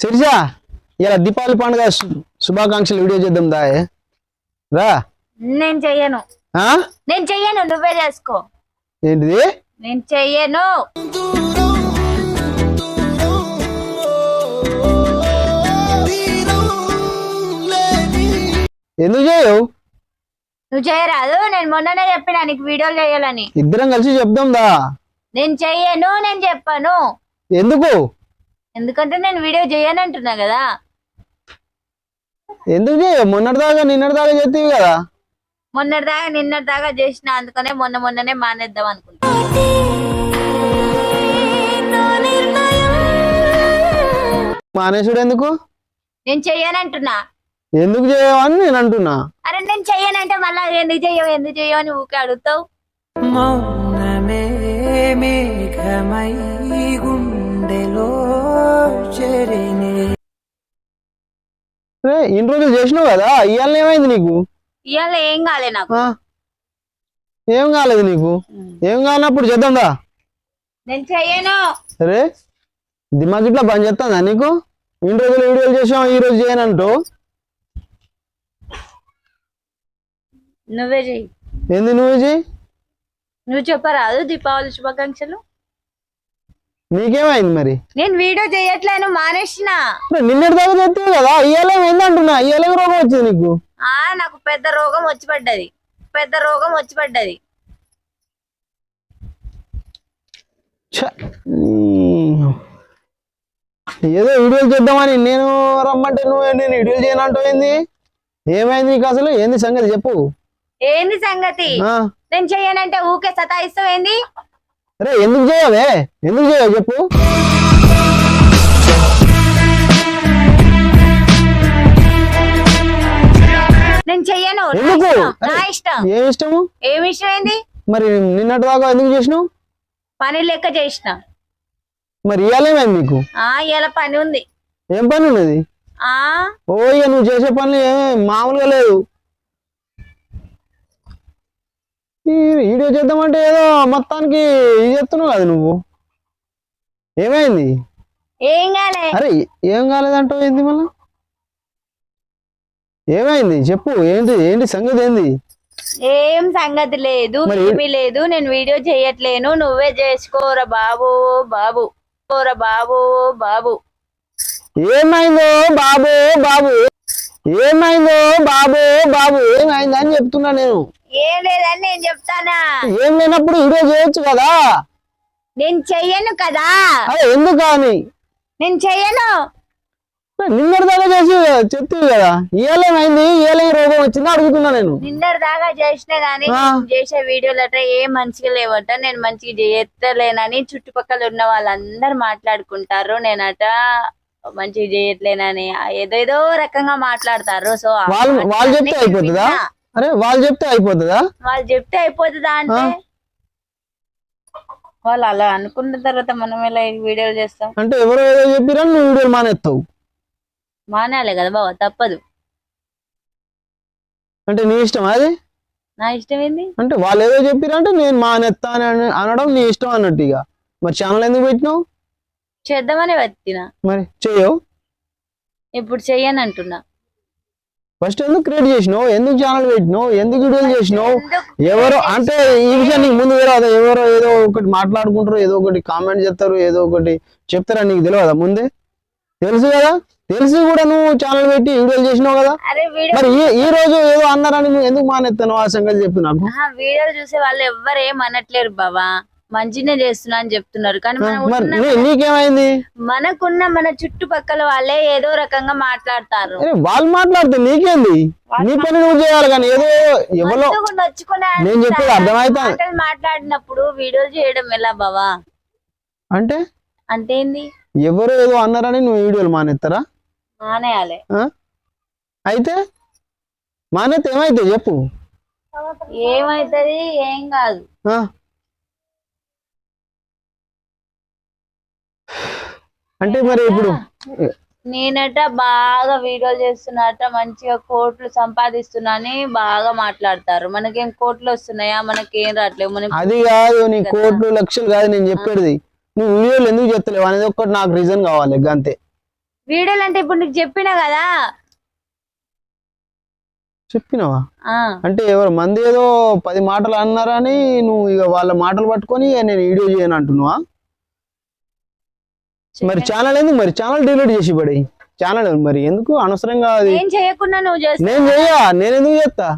శిరీష ఇలా దీపావళి పండుగ శుభాకాంక్షలు వీడియో చేద్దాం దాయే. రా. నేను చెయ్యను? నేను చెయ్యను నువ్వే చేసుకో. ఏంటిది? నేను చెయ్యను. ఎందుకు చేయవు? నువ్వు చేయరాదు నేను మొన్ననే చెప్పిన నీకు వీడియోలు చేయాలని. ఇద్దరం కలిసి చెప్దాం దా. నేను చెయ్యను నేను చెప్పను. ఎందుకు? ఎందుకంటే నేను వీడియో చేయను అంటున్నా కదా. ఎందుకు చేయవు? మొన్నటిదాకా నిన్నటిదాకా చెప్తీవి కదా. మొన్నటి దాకా నిన్నటి దాకా చేసిన అందుకనే మొన్న మొన్ననే మానేద్దాం అనుకుంటా మానేసుడు ఎందుకు నేను చెయ్యను అంటున్నా. ఎందుకు చేయవు అని నేను అంటున్నా. అరే నేను చెయ్యనంటే మళ్ళీ ఎందుకు చెయ్యవు ఎందుకు చెయ్యవు అని ఊకే అడుగుతావు? మౌనమే మేఘమై ఇన్ని రోజులు చేసినావు కదా ఇవాళ ఏమైంది నీకు? ఇవాళ ఏం కాలే నాకు? ఏం కాలేదు నీకు? ఏం కానప్పుడు చేద్దాం దా నేను చెయ్యను. సరే దిమాగ్ ఇట్లా బంద్ చేస్తుందా నీకు? ఇన్ని రోజులు వీడియోలు చేసాం ఈ రోజు చేయనంటూ నువ్వే చెయ్యి. ఏంది నువ్వు చేయి నువ్వు చెప్పరాదు దీపావళి శుభాకాంక్షలు. నీకేమైంది మరి? నేను వీడియో చేయట్లేను మానేసిన. నిన్నటి దాకా చెప్తావు కదా ఇవాళ ఏంది అంటున్నా? ఇవాళ ఏం రోగం వచ్చింది నీకు? ఆ నాకు పెద్ద రోగం వచ్చి పడ్డది. పెద్ద రోగం వచ్చి పడ్డది. ఏదో వీడియోలు చేద్దామని నేను రమ్మంటే నువ్వు నేను వీడియోలు చేయనంటావు ఏంది? ఏమైంది నీకు అసలు? ఏంది సంగతి చెప్పు. ఏంది సంగతి? నేను చెయ్యనంటే ఊకే సతాయిస్తావు ఏంది? అరే ఎందుకు చేయవే? ఎందుకు చేయవు చెప్పు. నేను చెయ్యను. నా ఎందుకు? ఇష్టం, నా అరే. ఇష్టం. ఏం ఇష్టము? ఏమి ఇష్టం ఏంది? మరి నిన్నటి దాకా ఎందుకు చేసినావు? పని లెక్క చేసిన. మరి ఇవాళ ఏమైంది నీకు? ఆ ఇలా పని ఉంది. ఏం పని ఉన్నది? ఆ? ఓ ఇక నువ్వు చేసే పనులు ఏం మామూలుగా లేదు ఈ వీడియో చేద్దామంటే ఏదో మొత్తానికి ఇది చెప్తున్నావు కదా నువ్వు. ఏమైంది? ఏం కాలే. అరే ఏం కాలేదంటావు ఏంది మళ్ళా? ఏమైంది? చెప్పు ఏంటి ఏంటి సంగతి ఏంది? ఏం సంగతి లేదు ఏమీ లేదు నేను వీడియో చేయట్లేను నువ్వే చేసుకోరా బాబు బాబు. కోరా బాబు బాబు. ఏమైందో? బాబు బాబు ఏమైందో బాబు బాబు ఏమైంది అని చెప్తున్నా నేను. ఏం లేదని నేను చెప్తానా? ఏం లేనప్పుడు వీడియో చేయొచ్చు కదా? నేను చెయ్యను కదా? ఎందుకు అని? నేను చెయ్యను. నిన్నటి దాకా చేసి చెప్తుంది కదా. ఇవాళ ఏమైంది? ఇవాళ ఏం రోగం వచ్చిందో? అడుగుతున్నా నేను. నిన్నటి దాకా చేసినా గానీ. నేను చేసే వీడియోలు అట ఏం మంచిగా లేవట. నేను మంచిగా చేయట్లేనని చుట్టుపక్కల ఉన్న వాళ్ళందరూ మాట్లాడుకుంటారు నేనట. మంచిగా చేయట్లేనని ఏదేదో రకంగా మాట్లాడతారు. సో వాళ్ళు వాళ్ళు చెప్తే అయిపోతుందా. అరే వాళ్ళు చెప్తే అయిపోతుందా? వాళ్ళు చెప్తే అయిపోతుందా అంటే. వాళ్ళు అలా అనుకున్న తర్వాత మనం ఈ వీడియోలు చేస్తాం? అంటే ఎవరో ఏదో చెప్పిరా నువ్వు వీడియోలు మానేస్తావు. మానాలి కదా బావ తప్పదు. అంటే నీ ఇష్టం అది? నా ఇష్టం ఏంది? అంటే వాళ్ళు ఏదో చెప్పిరంటే నేను మానేస్తా అన- అనడం నీ ఇష్టం అన్నట్టు ఇక. మరి ఛానల్ ఎందుకు పెట్టినావు? చేద్దామని వచ్చిన మరి చేయవు ఇప్పుడు చెయ్యను అంటున్నా ఫస్ట్ ఎందుకు క్రియేట్ చేసినావు? ఎందుకు ఛానల్ పెట్టినావు? ఎందుకు వీడియోలు చేసినావు? ఎవరో అంటే ఈ విషయం నీకు ముందు తెలియదా? ఎవరో ఏదో ఒకటి మాట్లాడుకుంటారు ఏదో ఒకటి కామెంట్ చేస్తారు ఏదో ఒకటి చెప్తారా నీకు తెలియదా ముందే? తెలుసు కదా? తెలిసి కూడా నువ్వు ఛానల్ పెట్టి వీడియోలు చేసినావు కదా? మరి ఈ రోజు ఏదో అన్నారని నువ్వు ఎందుకు మానేస్తాను ఆ సంగతి చెప్పు నాకు? ఆహా, వీడియోలు చూసే వాళ్ళు ఎవ్వరు ఏం అనట్లేరు బావా. మంచినే చేస్తున్నా అని చెప్తున్నారు. కానీ నీకేమైంది? మనకున్న మన చుట్టుపక్కల వాళ్ళే ఏదో రకంగా మాట్లాడతారు. వాళ్ళు మాట్లాడితే నీకేంది? నీ పని నువ్వు చేయాలి కానీ ఏదో ఎవరో నేను చెప్పేది అర్థమైతా మాటలు మాట్లాడినప్పుడు వీడియోలు చేయడం ఎలా బావా? అంటే? అంటే ఏంది? ఎవరో ఏదో అన్నారని నువ్వు వీడియోలు మానేస్తారా మానేయాలి? అయితే? మానేస్తే ఏమైతే చెప్పు. ఏమైతది? ఏం కాదు. అంటే మరి ఇప్పుడు నేనట బాగా వీడియోలు చేస్తున్నట మంచిగా కోట్లు సంపాదిస్తున్నా అని బాగా మాట్లాడతారు. మనకేం కోట్లు వస్తున్నాయా? మనకేం రావట్లేవు. మనకి అది కాదు నీ కోట్లు లక్షలు కాదు నేను చెప్పేది. నువ్వు వీడియోలు ఎందుకు చెప్తలేవు? అనేది ఒక్కటి నాకు రీజన్ కావాలి అంతే వీడియోలు అంటే ఇప్పుడు నీకు చెప్పినా కదా? చెప్పినావా? అంటే ఎవరు మంది ఏదో పది మాటలు అన్నారని నువ్వు ఇక వాళ్ళ మాటలు పట్టుకొని నేను వీడియో చేయను అంటున్నావా? మరి ఛానల్ ఎందుకు మరి? ఛానల్ డిలీట్ చేసి పడి ఛానల్ మరి? ఎందుకు అనవసరంగా అది? ఏం చేయకుండా నువ్వు చేస్తా నేను చెయ్యా నేను ఎందుకు చేస్తా?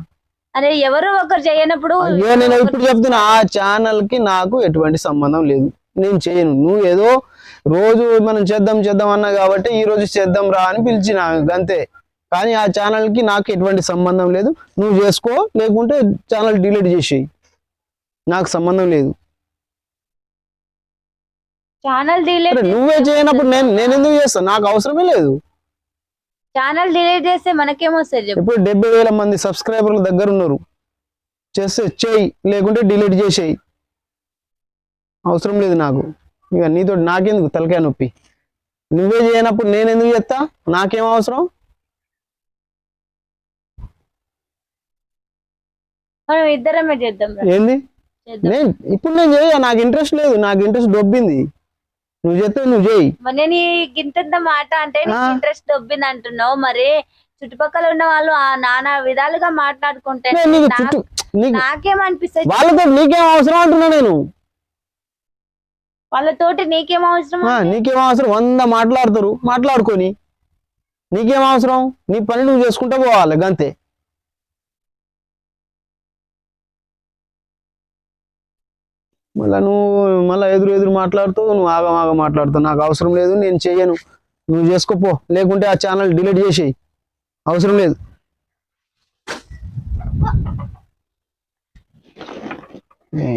అరే ఎవరు ఒకరు చేయనప్పుడు అయ్యో నేను ఇప్పుడు చెప్తున్నా ఆ ఛానల్కి నాకు ఎటువంటి సంబంధం లేదు. నేను చేయను. నువ్వు ఏదో రోజు మనం చేద్దాం చేద్దాం అన్నా కాబట్టి ఈ రోజు చేద్దాం రా అని పిలిచిన అంతే. కానీ ఆ ఛానల్కి నాకు ఎటువంటి సంబంధం లేదు. నువ్వు చేసుకో లేకుంటే ఛానల్ డిలీట్ చేసేయి. నాకు సంబంధం లేదు. ఛానల్ డిలీట్ నువ్వే చేయనప్పుడు నేను నేను ఎందుకు చేస్తాను నాకు అవసరమే లేదు. ఛానల్ డిలీట్ చేస్తే మనకేమొస్తుంది ఇప్పుడు డెబ్బై వేల మంది సబ్స్క్రైబర్ల దగ్గర ఉన్నారు. చేస్తే చేయి లేకుంటే డిలీట్ చేసేయి. అవసరం లేదు నాకు. ఇక నీతో నాకెందుకు తలకాయ నొప్పి? నువ్వే చేయనప్పుడు నేను ఎందుకు చేస్తా? నాకేం అవసరం? మనం ఇద్దరమే చేద్దాం. ఏంది? నేను ఇప్పుడు నేను చేయ నాకు ఇంట్రెస్ట్ లేదు. నాకు ఇంట్రెస్ట్ దొబ్బింది. నువ్వు చేస్తే నువ్వు చేయి. మరి నేను ఈ గింతంత మాట అంటే. ఇంట్రెస్ట్ దొబ్బింది అంటున్నావు. మరి చుట్టుపక్కల ఉన్న వాళ్ళు ఆ నానా విధాలుగా మాట్లాడుకుంటే నీకు చుట్టూ నాకేమనిపిస్తుంది? వాళ్ళతో నీకేం అవసరం అంటున్నా నేను? వాళ్ళతోటి నీకేం అవసరం నీకేం అవసరం? వంద మాట్లాడతారు మాట్లాడుకొని. నీకేం అవసరం? నీ పని నువ్వు చేసుకుంటూ పోవాలి గంతే. మళ్ళా నువ్వు మళ్ళీ ఎదురు ఎదురు మాట్లాడుతూ నువ్వు ఆగం ఆగం మాట్లాడుతావు. నాకు అవసరం లేదు నేను చేయను నువ్వు చేసుకోపో లేకుంటే ఆ ఛానల్ డిలీట్ చేసేయి. అవసరం లేదు.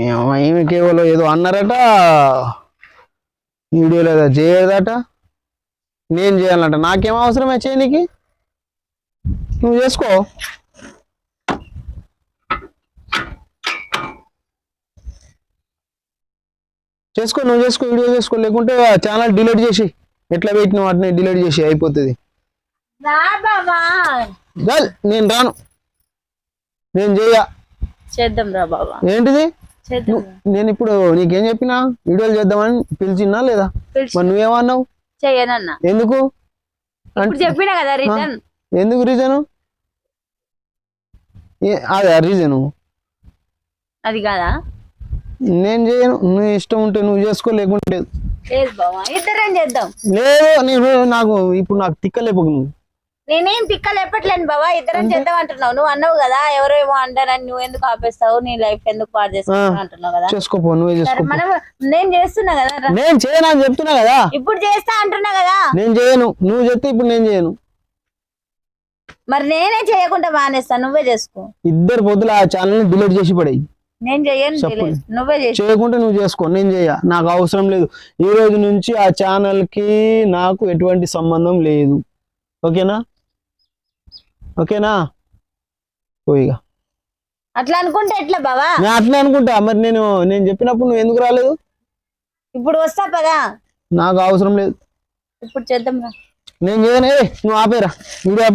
ఏమో, కేవలం ఏదో అన్నారట వీడియోలో ఏదో చేయదట నేను చేయాలంట. నాకేం అవసరమే చేయనికి? నువ్వు చేసుకో. చేసుకో నువ్వు చేసుకో వీడియో చేసుకో. లేకుంటే ఆ ఛానల్ డిలీట్ చేసి ఎట్లా పెట్టిన వాటిని డిలీట్ చేసి అయిపోతుంది. నేను రాను. నేను చేయ. చేద్దాం రా బాబా ఏంటిది. నేను ఇప్పుడు నీకేం చెప్పినా? వీడియోలు చేద్దామని పిలిచినా లేదా? మరి నువ్వేమన్నావు? ఎందుకు? ఇప్పుడు చెప్పినా కదా రిటర్న్ ఎందుకు రీజను అదే రీజను అది కాదా? నేను చేయను. నువ్వు ఇష్టం ఉంటే నువ్వు చేసుకో లేకుంటే లేదు ఇద్దరం చేద్దాం. లేదు నేను నాకు ఇప్పుడు నాకు తిక్కలేపకు నువ్వు. నేనేం తిక్కలు ఎప్పట్లేను బాబా ఇద్దరం చేద్దాం అంటున్నావు. నువ్వు అన్నావు కదా ఎవరో ఏమో అంటారని నువ్వు ఎందుకు ఆపేస్తావు నీ లైఫ్ ఎందుకు పాడు చేసుకుంటావు అంటున్నావు కదా. చేసుకోపో నువ్వే సరే చేసుకోపో మనం నేను చేస్తున్నా కదా. నేను చేయను అని చెప్తున్నా కదా. ఇప్పుడు చేస్తా అంటున్నా కదా. నేను చేయను. నువ్వు చెప్తే ఇప్పుడు నేను చేయను. మరి నేనే చేయకుండా మానేస్తా నువ్వే చేసుకో. ఇద్దరు పొద్దుల ఆ ఛానల్ని డిలీట్ చేసి పడేయి. నేను. నువ్వే చేయకుంటే నువ్వు చేసుకో. నేను చేయ. నాకు అవసరం లేదు. ఈ రోజు నుంచి ఆ ఛానల్కి నాకు ఎటువంటి సంబంధం లేదు. ఓకేనా? ఓకేనా? పోయిగా అట్లా అనుకుంటే ఎట్లా బావా? నేను అట్లే అనుకుంటా. మరి నేను నేను చెప్పినప్పుడు నువ్వు ఎందుకు రాలేదు? ఇప్పుడు వస్తా పదా. నాకు అవసరం లేదు. ఇప్పుడు చేద్దాం నేను చేయను. నువ్వు ఆపేరా. వీడియో